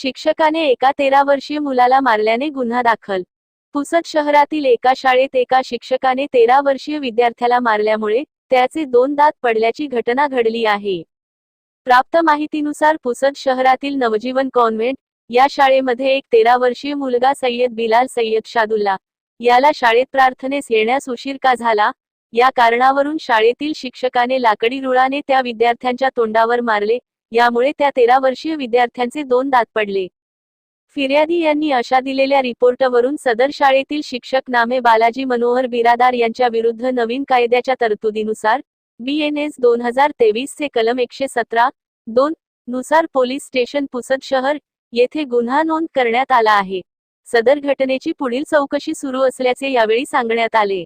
शिक्षकाने एका तेरा वर्षीय मुलाला मारल्याने गुन्हा दाखल. पुसद शहरातील एका शाळेत एका शिक्षकाने तेरा वर्षीय विद्यार्थ्याला मारल्यामुळे त्याचे दोन दात पडल्याची घटना घडली आहे. प्राप्त माहितीनुसार पुसद शहरातील नवजीवन कॉन्व्हेंट या शाळेमध्ये एक तेरा वर्षीय मुलगा सय्यद बिलाल सय्यद शादुल्ला याला शाळेत प्रार्थनेस येण्यास उशीर का झाला? या कारणावरून शाळेतील शिक्षकाने लाकडी रुळाने त्या विद्यार्थ्यांच्या तोंडावर मारले यामुळे त्या तेरा वर्षीय विद्यार्थ्यांचे दोन दात पडले. फिर्यादी यांनी अशा दिलेल्या रिपोर्टवरून सदर शाळेतील शिक्षक नामे बालाजी मनोहर बिरादार यांच्या विरुद्ध नवीन कायद्याच्या तरतुदीनुसार बी एन एस दोन हजार तेवीस चे कलम एकशे सतरा दोन नुसार पोलीस स्टेशन पुसद शहर येथे गुन्हा नोंद करण्यात आला आहे. सदर घटनेची पुढील चौकशी सुरू असल्याचे यावेळी सांगण्यात आले.